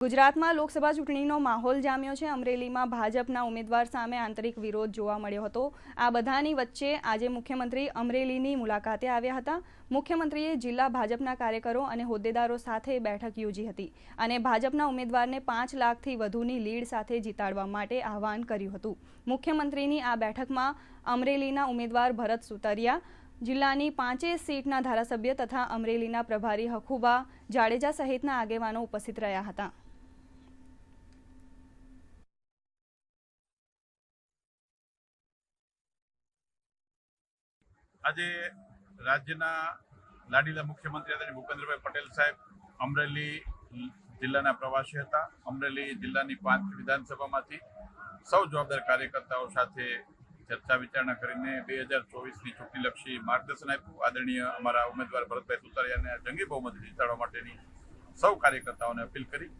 ગુજરાતમાં લોકસભા ચૂંટણીનો માહોલ જામ્યો છે. અમરેલીમાં ભાજપના ઉમેદવાર સામે આંતરિક વિરોધ જોવા મળ્યો હતો. આ બધાની વચ્ચે આજે મુખ્યમંત્રી અમરેલીની મુલાકાતે આવ્યા હતા. મુખ્યમંત્રીએ જિલ્લા ભાજપના કાર્યકરો અને હોદ્દેદારો સાથે બેઠક યોજી હતી અને ભાજપના ઉમેદવારને પાંચ લાખથી વધુની લીડ સાથે જીતાડવા માટે આહવાન કર્યું હતું. મુખ્યમંત્રીની આ બેઠકમાં અમરેલીના ઉમેદવાર ભરત સુતરિયા, જિલ્લાની પાંચેય સીટના ધારાસભ્ય તથા અમરેલીના પ્રભારી હખુબા જાડેજા સહિતના આગેવાનો ઉપસ્થિત રહ્યા હતા. આજે રાજ્યના લાડીલા મુખ્યમંત્રી આદરણીય ભૂપેન્દ્રભાઈ પટેલ સાહેબ અમરેલી જિલ્લાના પ્રવાસી હતા. અમરેલી જિલ્લાની પાંચ વિધાનસભામાંથી સૌ જવાબદાર કાર્યકર્તાઓ સાથે ચર્ચા વિચારણા કરીને બે હજાર ચોવીસની ચૂંટણીલક્ષી માર્ગદર્શન આપ્યું. આદરણીય અમારા ઉમેદવાર ભરતભાઈ સુતારિયાને જંગી બહુમતી જીતાડવા માટેની સૌ કાર્યકર્તાઓને અપીલ કરી.